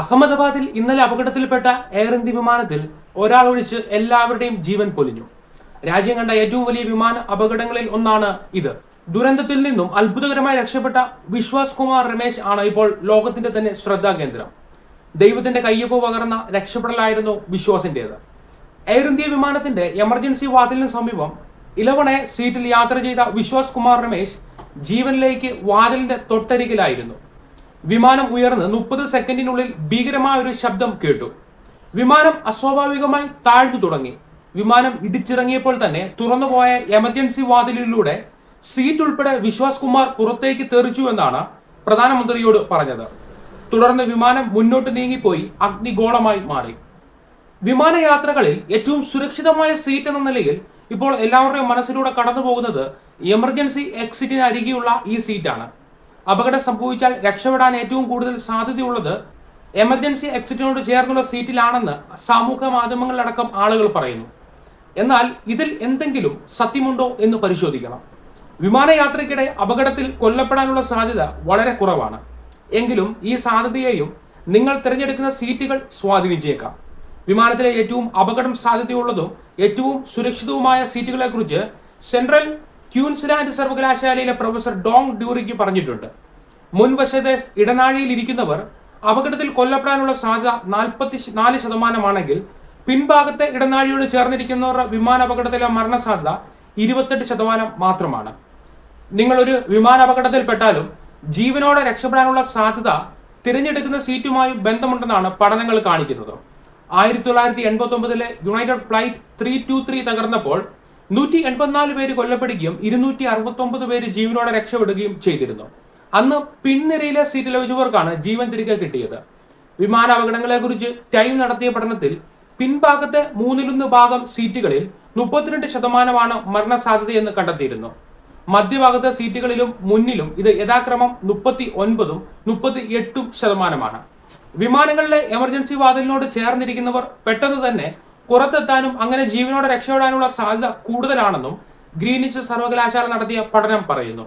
അഹമ്മദാബാദിൽ ഇന്നലെ അപകടത്തിൽപ്പെട്ട എയർ ഇന്ത്യ വിമാനത്തിൽ ഒരാൾ ഒഴിച്ച് എല്ലാവരുടെയും ജീവൻ പൊലിഞ്ഞു. രാജ്യം കണ്ട ഏറ്റവും വലിയ വിമാന അപകടങ്ങളിൽ ഒന്നാണ് ഇത്. ദുരന്തത്തിൽ നിന്നും അത്ഭുതകരമായി രക്ഷപ്പെട്ട വിശ്വാസ് കുമാർ രമേശ് ആണ് ഇപ്പോൾ ലോകത്തിന്റെ തന്നെ ശ്രദ്ധാകേന്ദ്രം ദൈവത്തിന്റെ കയ്യൊപ്പ് പകർന്ന രക്ഷപ്പെടലായിരുന്നു വിശ്വാസിന്റേത്. എയർ ഇന്ത്യ വിമാനത്തിന്റെ എമർജൻസി വാതിലിന് സമീപം ഇലവണെ സീറ്റിൽ യാത്ര ചെയ്ത വിശ്വാസ് കുമാർ രമേശ് ജീവനിലേക്ക് വാതിലിന്റെ തൊട്ടരികിലായിരുന്നു. വിമാനം ഉയർന്ന് മുപ്പത് സെക്കൻഡിനുള്ളിൽ ഭീകരമായ ഒരു ശബ്ദം കേട്ടു. വിമാനം അസ്വാഭാവികമായി താഴ്ന്നു തുടങ്ങി. വിമാനം ഇടിച്ചിറങ്ങിയപ്പോൾ തന്നെ തുറന്നുപോയ എമർജൻസി വാതിലിലൂടെ സീറ്റ് ഉൾപ്പെടെ വിശ്വാസ് കുമാർ പുറത്തേക്ക് തെറിച്ചു എന്നാണ് പ്രധാനമന്ത്രിയോട് പറഞ്ഞത്. തുടർന്ന് വിമാനം മുന്നോട്ട് നീങ്ങിപ്പോയി അഗ്നിഗോളമായി മാറി. വിമാനയാത്രകളിൽ ഏറ്റവും സുരക്ഷിതമായ സീറ്റ് എന്ന നിലയിൽ ഇപ്പോൾ എല്ലാവരുടെയും മനസ്സിലൂടെ കടന്നു പോകുന്നത് എമർജൻസി എക്സിറ്റിന് അരികെയുള്ള ഈ സീറ്റാണ്. അപകടം സംഭവിച്ചാൽ രക്ഷപ്പെടാൻ ഏറ്റവും കൂടുതൽ സാധ്യതയുള്ളത് എമർജൻസി എക്സിറ്റിനോട് ചേർന്നുള്ള സീറ്റിലാണെന്ന് സാമൂഹ്യ മാധ്യമങ്ങളിലടക്കം ആളുകൾ പറയുന്നു. എന്നാൽ ഇതിൽ എന്തെങ്കിലും സത്യമുണ്ടോ എന്ന് പരിശോധിക്കണം. വിമാനയാത്രയ്ക്കിടെ അപകടത്തിൽ കൊല്ലപ്പെടാനുള്ള സാധ്യത വളരെ കുറവാണ്. എങ്കിലും ഈ സാധ്യതയെയും നിങ്ങൾ തിരഞ്ഞെടുക്കുന്ന സീറ്റുകൾ സ്വാധീനിച്ചേക്കാം. വിമാനത്തിലെ ഏറ്റവും അപകടം സാധ്യതയുള്ളതും ഏറ്റവും സുരക്ഷിതവുമായ സീറ്റുകളെക്കുറിച്ച് സെൻട്രൽ ക്യൂൻസ്ലാൻഡ് സർവകലാശാലയിലെ പ്രൊഫസർ ഡോങ് ഡ്യൂറിക്ക് പറഞ്ഞിട്ടുണ്ട്. മുൻവശത്തെ ഇടനാഴിയിൽ ഇരിക്കുന്നവർ അപകടത്തിൽ കൊല്ലപ്പെടാനുള്ള സാധ്യത നാൽപ്പത്തി നാല് ശതമാനമാണെങ്കിൽ പിൻഭാഗത്തെ ഇടനാഴിയോട് ചേർന്നിരിക്കുന്നവരുടെ വിമാനാപകടത്തിലെ മരണസാധ്യത ഇരുപത്തെട്ട് ശതമാനം മാത്രമാണ്. നിങ്ങൾ ഒരു വിമാനാപകടത്തിൽപ്പെട്ടാലും ജീവനോടെ രക്ഷപ്പെടാനുള്ള സാധ്യത തിരഞ്ഞെടുക്കുന്ന സീറ്റുമായി ബന്ധമുണ്ടെന്നാണ് പഠനങ്ങൾ കാണിക്കുന്നത്. ആയിരത്തി തൊള്ളായിരത്തി എൺപത്തി ഒമ്പതിലെ United flight three two three തകർന്നപ്പോൾ നൂറ്റി എൺപത്തിനാല് പേര് കൊല്ലപ്പെടുകയും ഇരുന്നൂറ്റി അറുപത്തി ഒമ്പത് പേര് ജീവനോടെ രക്ഷപ്പെടുകയും ചെയ്തിരുന്നു. അന്ന് പിൻനിരയിലെ സീറ്റിൽ വെച്ചവർക്കാണ് ജീവൻ തിരികെ കിട്ടിയത്. വിമാന അപകടങ്ങളെ കുറിച്ച് ടൈം നടത്തിയ പഠനത്തിൽ പിൻഭാഗത്തെ മൂന്നിലൊന്ന് ഭാഗം സീറ്റുകളിൽ മുപ്പത്തിരണ്ട് ശതമാനമാണ് മരണസാധ്യതയെന്ന് കണ്ടെത്തിയിരുന്നു. മധ്യഭാഗത്തെ സീറ്റുകളിലും മുന്നിലും ഇത് യഥാക്രമം മുപ്പത്തി ഒൻപതും മുപ്പത്തി എട്ടും ശതമാനമാണ്. വിമാനങ്ങളിലെ എമർജൻസി വാതിലിനോട് ചേർന്നിരിക്കുന്നവർ പെട്ടെന്ന് തന്നെ പുറത്തെത്താനും അങ്ങനെ ജീവനോടെ രക്ഷപ്പെടാനുള്ള സാധ്യത കൂടുതലാണെന്നും ഗ്രീനിച്ച് സർവകലാശാല നടത്തിയ പഠനം പറയുന്നു.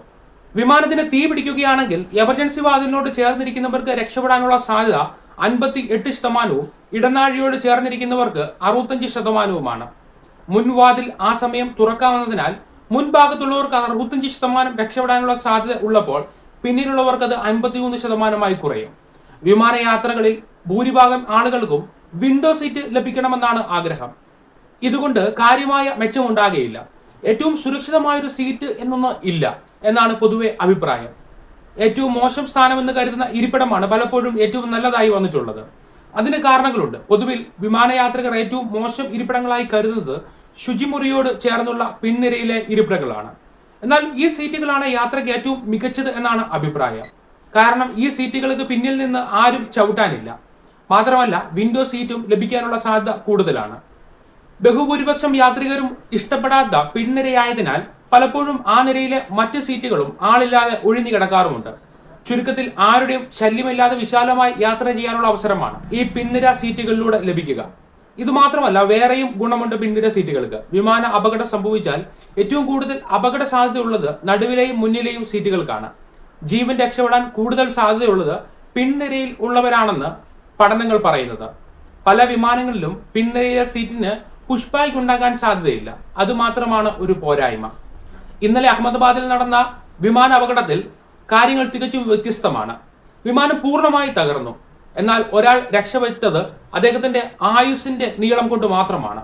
വിമാനത്തിന് തീ പിടിക്കുകയാണെങ്കിൽ എമർജൻസി വാതിലിനോട് ചേർന്നിരിക്കുന്നവർക്ക് രക്ഷപ്പെടാനുള്ള സാധ്യത അൻപത്തി എട്ട് ശതമാനവും ഇടനാഴിയോട് ചേർന്നിരിക്കുന്നവർക്ക് അറുപത്തഞ്ച് ശതമാനവുമാണ്. മുൻവാതിൽ ആ സമയം തുറക്കാവുന്നതിനാൽ മുൻഭാഗത്തുള്ളവർക്ക് അറുപത്തഞ്ച് ശതമാനം രക്ഷപ്പെടാനുള്ള സാധ്യത ഉള്ളപ്പോൾ പിന്നിലുള്ളവർക്ക് അത് അൻപത്തിമൂന്ന് ശതമാനമായി കുറയും. വിമാനയാത്രകളിൽ ഭൂരിഭാഗം ആളുകൾക്കും വിൻഡോ സീറ്റ് ലഭിക്കണമെന്നാണ് ആഗ്രഹം. ഇതുകൊണ്ട് കാര്യമായ മെച്ചമുണ്ടാകുകയില്ല ഏറ്റവും സുരക്ഷിതമായൊരു സീറ്റ് എന്നൊന്ന് ഇല്ല. എന്നാണ് പൊതുവെ അഭിപ്രായം. ഏറ്റവും മോശം സ്ഥാനം എന്ന് കരുതുന്ന ഇരിപ്പിടമാണ് പലപ്പോഴും ഏറ്റവും നല്ലതായി വന്നിട്ടുള്ളത്. അതിന് കാരണങ്ങളുണ്ട്. പൊതുവിൽ വിമാനയാത്രികർ ഏറ്റവും മോശം ഇരിപ്പിടങ്ങളായി കരുതുന്നത് ശുചിമുറിയോട് ചേർന്നുള്ള പിൻനിരയിലെ ഇരിപ്പിടങ്ങളാണ്. എന്നാൽ ഈ സീറ്റുകളാണ് യാത്രയ്ക്ക് ഏറ്റവും മികച്ചത് എന്നാണ് അഭിപ്രായം. കാരണം ഈ സീറ്റുകൾക്ക് പിന്നിൽ നിന്ന് ആരും ചവിട്ടാനില്ല. മാത്രമല്ല വിൻഡോ സീറ്റും ലഭിക്കാനുള്ള സാധ്യത കൂടുതലാണ്. ബഹുഭൂരിപക്ഷം യാത്രികരും ഇഷ്ടപ്പെടാത്ത പിൻനിരയായതിനാൽ പലപ്പോഴും ആ നിരയിലെ മറ്റ് സീറ്റുകളും ആളില്ലാതെ ഒഴിഞ്ഞു കിടക്കാറുമുണ്ട്. ചുരുക്കത്തിൽ ആരുടെയും ശല്യമില്ലാതെ വിശാലമായി യാത്ര ചെയ്യാനുള്ള അവസരമാണ് ഈ പിൻനിര സീറ്റുകളിലൂടെ ലഭിക്കുക. ഇത് മാത്രമല്ല വേറെയും ഗുണമുണ്ട് പിൻനിര സീറ്റുകൾക്ക്. വിമാന അപകടം സംഭവിച്ചാൽ ഏറ്റവും കൂടുതൽ അപകട സാധ്യതയുള്ളത് നടുവിലെയും മുന്നിലെയും സീറ്റുകൾക്കാണ്. ജീവൻ രക്ഷപ്പെടാൻ കൂടുതൽ സാധ്യതയുള്ളത് പിൻനിരയിൽ ഉള്ളവരാണെന്ന് പഠനങ്ങൾ പറയുന്നത്. പല വിമാനങ്ങളിലും പിൻനിരയിലെ സീറ്റിന് പുഷ് ബാഗ് ഉണ്ടാകാൻ സാധ്യതയില്ല. അതുമാത്രമാണ് ഒരു പോരായ്മ. ഇന്നലെ അഹമ്മദാബാദിൽ നടന്ന വിമാന അപകടത്തിൽ കാര്യങ്ങൾ തികച്ചും വ്യത്യസ്തമാണ്. വിമാനം പൂർണമായി തകർന്നു. എന്നാൽ ഒരാൾ രക്ഷപ്പെട്ടത് അദ്ദേഹത്തിന്റെ ആയുസിന്റെ നീളം കൊണ്ട് മാത്രമാണ്.